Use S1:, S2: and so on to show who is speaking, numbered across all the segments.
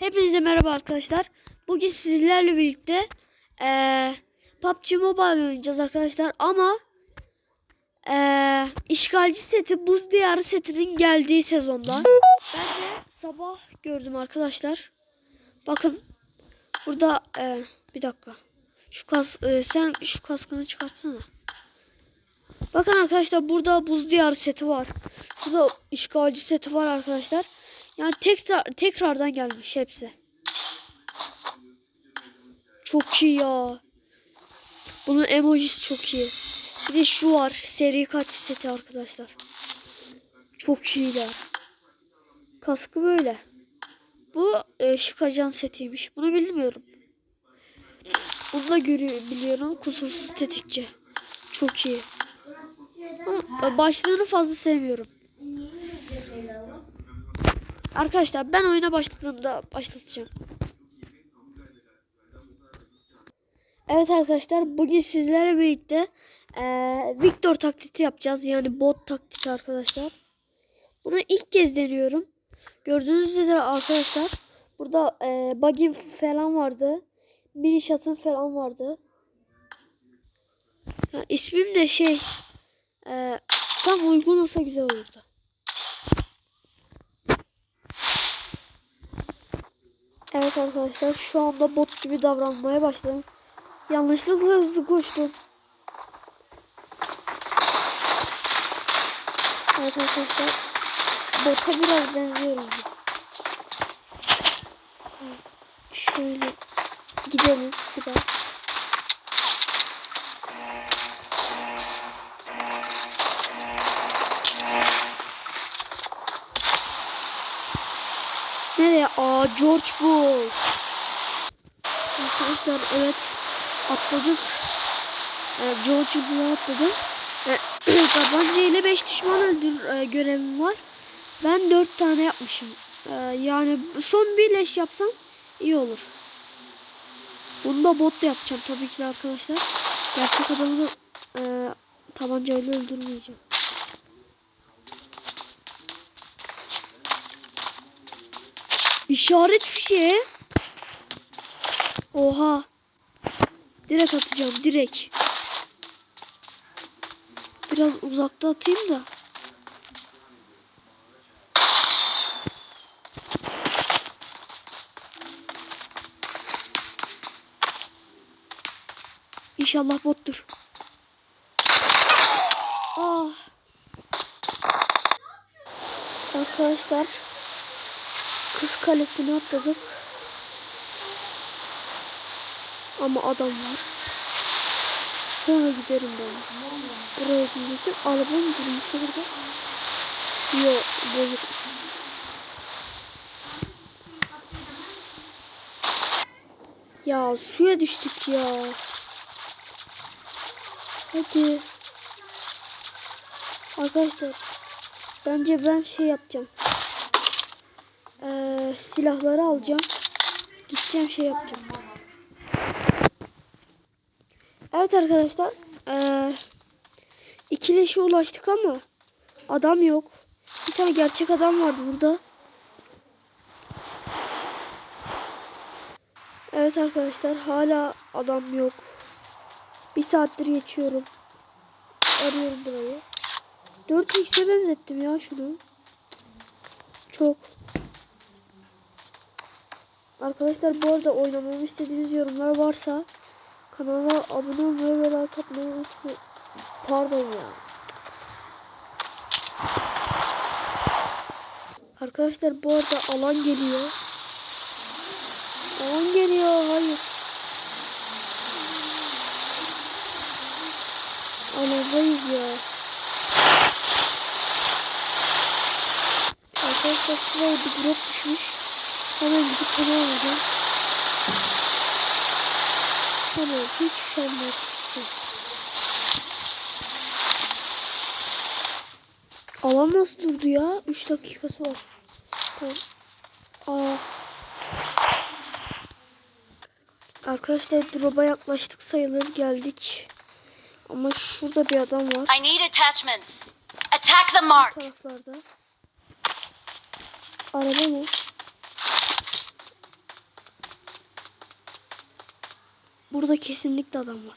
S1: Hepinize merhaba arkadaşlar. Bugün sizlerle birlikte eee PUBG Mobile oynayacağız arkadaşlar ama eee işgalci seti Buz Diyarı setinin geldiği sezonda. Ben de sabah gördüm arkadaşlar. Bakın burada eee, bir dakika. Şu kas eee, sen şu kaskını çıkartsana. Bakın arkadaşlar burada Buz Diyarı seti var. Şurada işgalci seti var arkadaşlar. Yani tekrar tekrardan gelmiş hepsi. Çok iyi ya. Bunun emojisi çok iyi. Bir de şu var. Seri katil seti arkadaşlar. Çok iyiler. Kaskı böyle. Bu e, şık ajan setiymiş. Bunu bilmiyorum. Bunu da biliyorum. Kusursuz tetikçi. Çok iyi. Ama başlığını fazla sevmiyorum. Arkadaşlar ben oyuna başladığımda başlatacağım. Evet arkadaşlar bugün sizlerle birlikte eee, Victor taklidi yapacağız. Yani bot taklidi arkadaşlar. Bunu ilk kez deniyorum. Gördüğünüz üzere arkadaşlar burada eee bug'im falan vardı. Mini shot'ım falan vardı. Ya, ismim de şey eee, tam uygun olsa güzel olurdu. Evet arkadaşlar şu anda bot gibi davranmaya başladım. Yanlışlıkla hızlı koştum. Evet arkadaşlar bota biraz benziyorum. Şöyle gidelim biraz. George Bull. Arkadaşlar evet atladık. Ee, George Bull'a atladım. Ee, tabanca ile 5 düşman öldür e, görevim var. Ben 4 tane yapmışım. Ee, yani son bir leş yapsam iyi olur. Bunu da bot da yapacağım tabii ki de arkadaşlar. Gerçek adamı da e, tabancayla öldürmeyeceğim. İşaret fişeği. Oha. Direkt atacağım direkt. Biraz uzakta atayım da. İnşallah bottur. Ah. Arkadaşlar Kız kalesine atladık. Ama adam var. Sonra giderim ben. Buraya gidecektim. Araba mı durmuş burada? Yok bozuk. Ya suya düştük ya. Hadi. Arkadaşlar bence ben şey yapacağım. Silahları alacağım. Gideceğim şey yapacağım. Evet arkadaşlar. Ee, ikileşe ulaştık ama adam yok. Bir tane gerçek adam vardı burada. Evet arkadaşlar hala adam yok. Bir saattir geçiyorum. Arıyorum burayı. 4x'e benzettim ya şunu. Çok. Arkadaşlar bu arada oynamamı istediğiniz yorumlar varsa kanala abone olmayı ve like atmayı unutmayın. Pardon ya. Arkadaşlar bu arada alan geliyor. Alan geliyor. Hayır. Alandayız ya. Arkadaşlar şuraya bir drop düşmüş. Hemen gidip onu alacağım. Tamam hiç üşenmek için. Alan nasıl durdu ya? 3 dakikası var. Tamam. Aa. Arkadaşlar drop'a yaklaştık sayılır geldik. Ama şurada bir adam var.
S2: I need attachments. Attack the mark.
S1: Bu taraflarda. Araba mı? Burada kesinlikle adam var.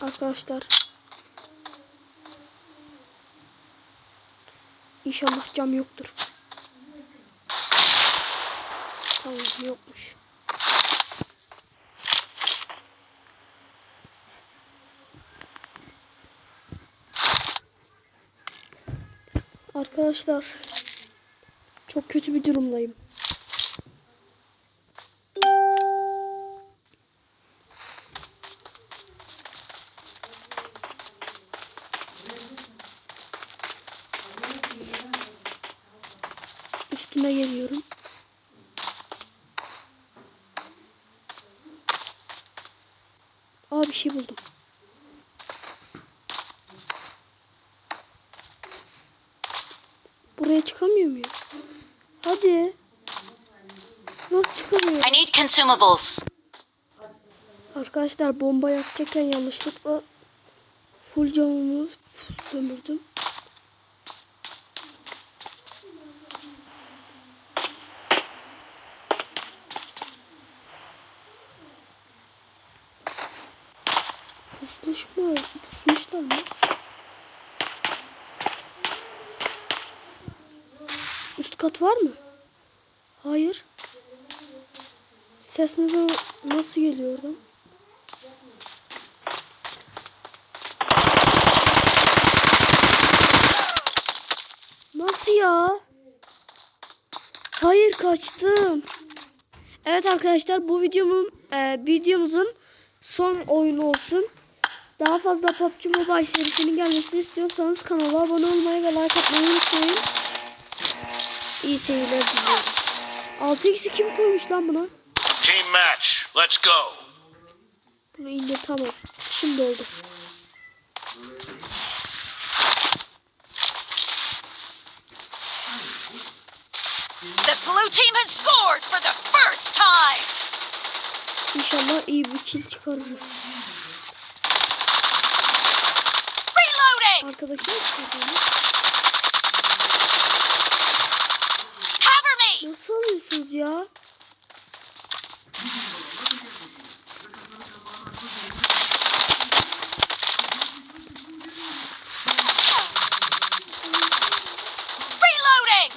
S1: Arkadaşlar. İnşallah cam yoktur. Tamam yokmuş. Arkadaşlar çok kötü bir durumdayım. Üstüne geliyorum. Aa bir şey buldum. Buraya çıkamıyor muyum? Hadi. Nasıl çıkamıyorum?
S2: I need consumables.
S1: Arkadaşlar bomba yapacakken yanlışlıkla full camımı sömürdüm. Pusmuş mu? Pusmuşlar mı? Üst kat var mı? Hayır. Ses zaman nasıl geliyor oradan? Nasıl ya? Hayır kaçtım. Evet arkadaşlar bu videomun e, videomuzun son oyunu olsun. Daha fazla PUBG Mobile serisinin gelmesini istiyorsanız kanala abone olmayı ve like atmayı unutmayın. İyi seyirler diliyorum. 6x'i kim koymuş lan buna?
S3: Team match. Let's go.
S1: Bunu indir tamam. Şimdi oldu.
S2: The blue team has scored for the first time.
S1: İnşallah iyi bir kill çıkarırız.
S2: Reloading.
S1: Arkadaki mi Nasıl alıyorsunuz ya?
S2: Reloading.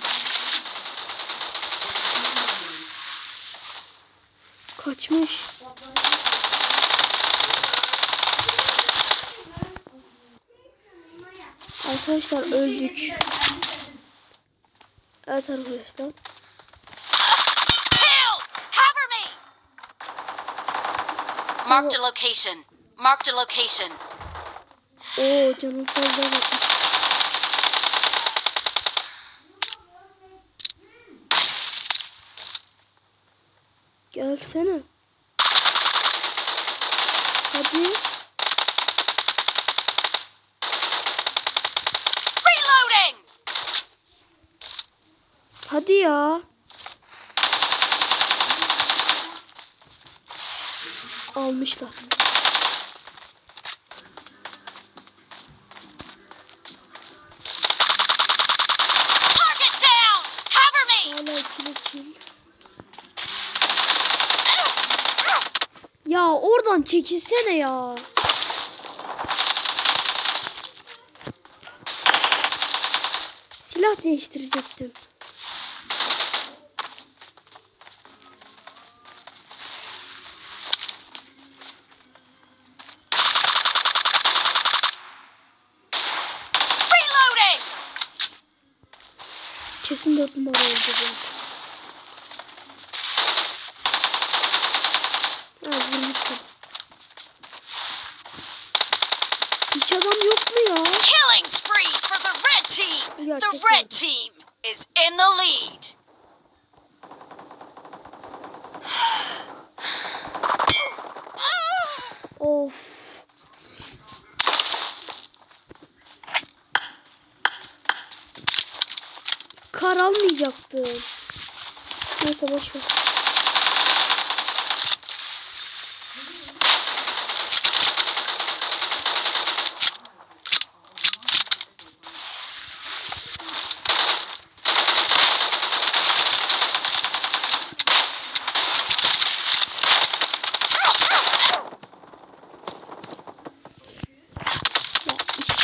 S1: Kaçmış. Arkadaşlar öldük. Evet arkadaşlar.
S2: Marked a location. Marked a location.
S1: Oo canım fazla bakmış. Gelsene. Hadi.
S2: Reloading.
S1: Hadi ya. Almışlar.
S2: Target down. Cover me.
S1: Hala ikili kill. Ya oradan çekilsene ya. Silah değiştirecektim. Kesin dört numara oldu bu. Ha vurmuştum. Hiç adam yok mu ya?
S2: Killing spree for the red team. The red team is in the lead.
S1: kar almayacaktım. Neyse boş ver.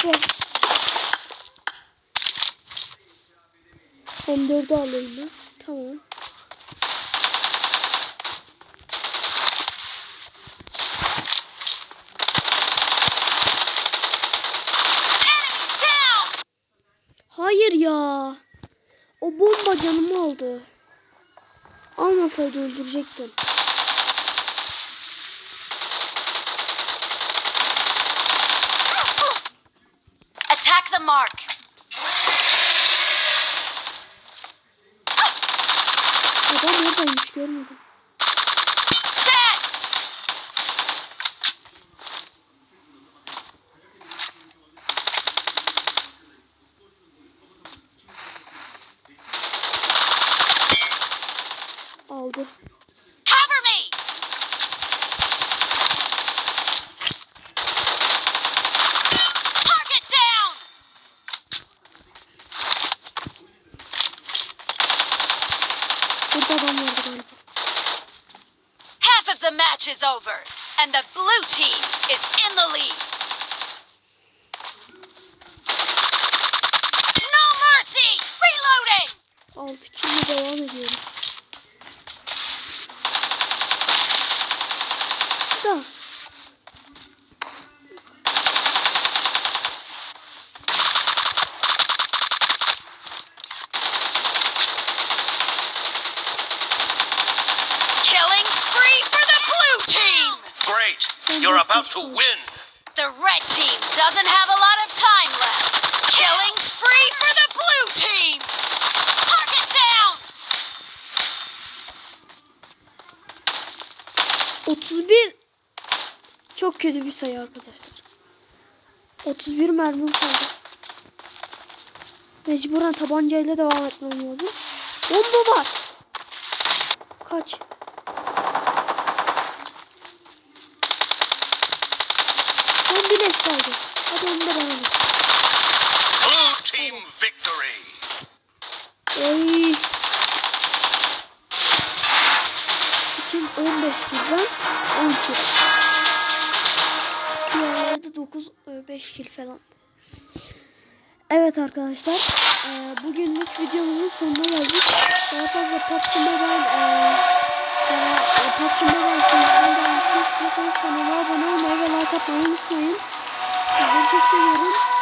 S1: Yeah. M4'ü alayım ben. Tamam. Hayır ya. O bomba canımı aldı. Almasaydı öldürecektim. Aldı.
S2: Cover me! Target down!
S1: Burada adam vardı galiba.
S2: Half of the match is over, and the blue team is in the lead. No mercy! Reloading!
S1: 6 kilo devam ediyoruz.
S3: You're about to win.
S2: The red team doesn't have a lot of time left. Killing spree for the blue team! Target down!
S1: 31 çok kötü bir sayı arkadaşlar. 31 mermim kaldı. Mecburen tabancayla devam etmem lazım. Bomba var. Kaç. 9 5 kill falan. Evet arkadaşlar. eee, bugünlük videomuzun sonuna geldik. Daha fazla PUBG Mobile daha, e, PUBG Mobile serisinin devamını istiyorsanız kanala abone olmayı ve like atmayı unutmayın. Sizleri çok seviyorum.